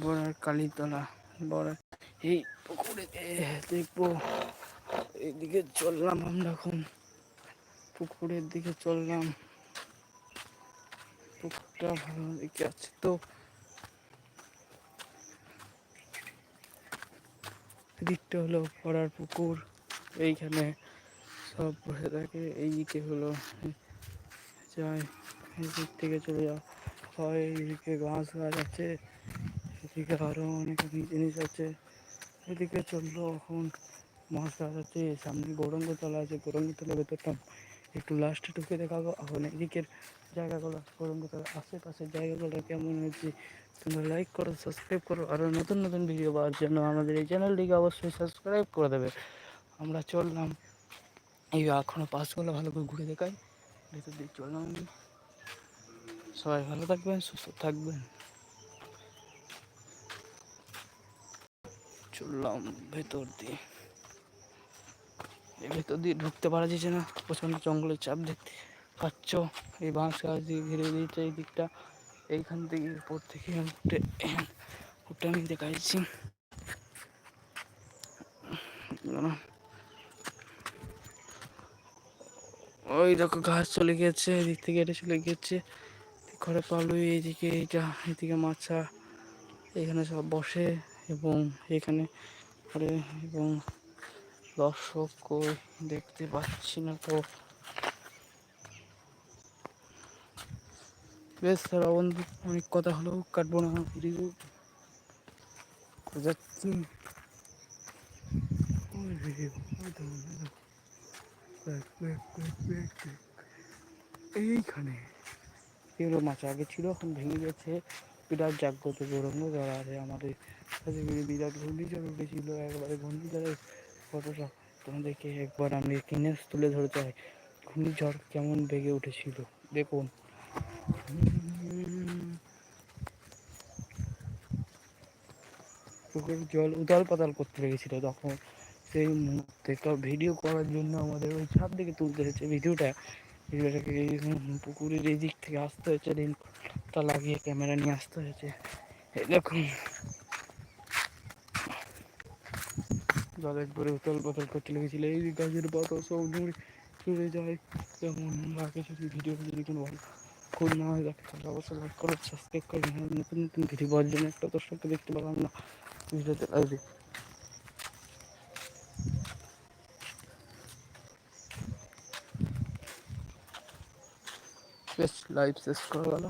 বড়ার কালীতলা বড় এই পুকুরে দেখব। এইদিকে চললাম আমরা এখন। পুকুরের দিকে চললাম। পুকুরটা ভালো দিকে আছে তো। দিকটা হলো পড়ার পুকুর। এইখানে সব বসে থাকে। এইদিকে হলো যায় দিক থেকে চলে যাওয়া। হয় এইদিকে ঘাস গাছ আছে। এদিকে আরও অনেক জিনিস আছে। এদিকে চলল এখন মাছ আছে সামনে গৌরঙ্গ তলা আছে গৌরঙ্গ তলা ভেতরটা একটু লাস্টে ঢুকে দেখাবো। এখন এদিকের জায়গাগুলো গৌরঙ্গ তলা আশেপাশের জায়গাগুলো কেমন হয়েছে, তোমরা লাইক করো সাবস্ক্রাইব করো। আরও নতুন নতুন ভিডিও পাওয়ার জন্য আমাদের এই চ্যানেলটিকে অবশ্যই সাবস্ক্রাইব করে দেবে। আমরা চললাম। এই এখনও পাশগুলো ভালো করে ঘুরে দেখাই। ভেতর দিয়ে চললাম আমি। সবাই ভালো থাকবেন, সুস্থ থাকবেন। চললাম ভেতর দিয়ে। এই ভেতর দিয়ে ঢুকতে পারা যাচ্ছে না। প্রচণ্ড জঙ্গলের চাপ দেখতে পাচ্ছ। এই বাঁশ গাছ দিয়ে ঘিরে দিয়েছে এই দিকটা। এইখান থেকে উপর থেকে উঠে উঠে আমি দেখাচ্ছি। ওই দেখো ঘাস চলে গেছে এদিক থেকে এটা চলে গেছে ঘরে পালু এইদিকে এইটা এদিকে মাছা। এখানে সব বসে। এবং এখানে করে এবং দর্শক দেখতে পাচ্ছি না তো। বেশ তারা বন্ধু, অনেক কথা হলো, কাটবো না যাচ্ছি। এইখানে। এগুলো মাছ আগে ছিল, এখন ভেঙে গেছে। বিরাট জাগ্রত গৌরঙ্গ যারা আছে আমাদের কাছে বিরাট ঘূর্ণিঝড় উঠেছিল, একবারে ঘূর্ণিঝড়ের ফটোটা তোমাদেরকে একবার আমি কিনে তুলে ধরতে হয় ঘূর্ণিঝড় কেমন বেগে উঠেছিল, দেখুন। পুকুরের জল উদাল পাতাল করতে লেগেছিল তখন। সেই মুহূর্তে তো ভিডিও করার জন্য আমাদের ওই ছাদ দিকে তুলতে হয়েছে। ভিডিওটা ভিডিওটাকে পুকুরের এই দিক থেকে আসতে হয়েছে রেনটা লাগিয়ে ক্যামেরা নিয়ে আসতে হয়েছে। এরকম জলের পরে উতল পাতল করতে লেগেছিল। এই গাছের পাতা সব নুড়ে চলে যায়। যেমন আগে যদি ভিডিও যদি কোনো ভালো খুব না হয় দেখে তাহলে অবশ্যই লাইক করো সাবস্ক্রাইব করবেন নতুন নতুন ভিডিও পাওয়ার জন্য একটা দর্শককে দেখতে পেলাম না। ভিডিওতে লাইভে বেশ লাইভ শেষ করা। গেল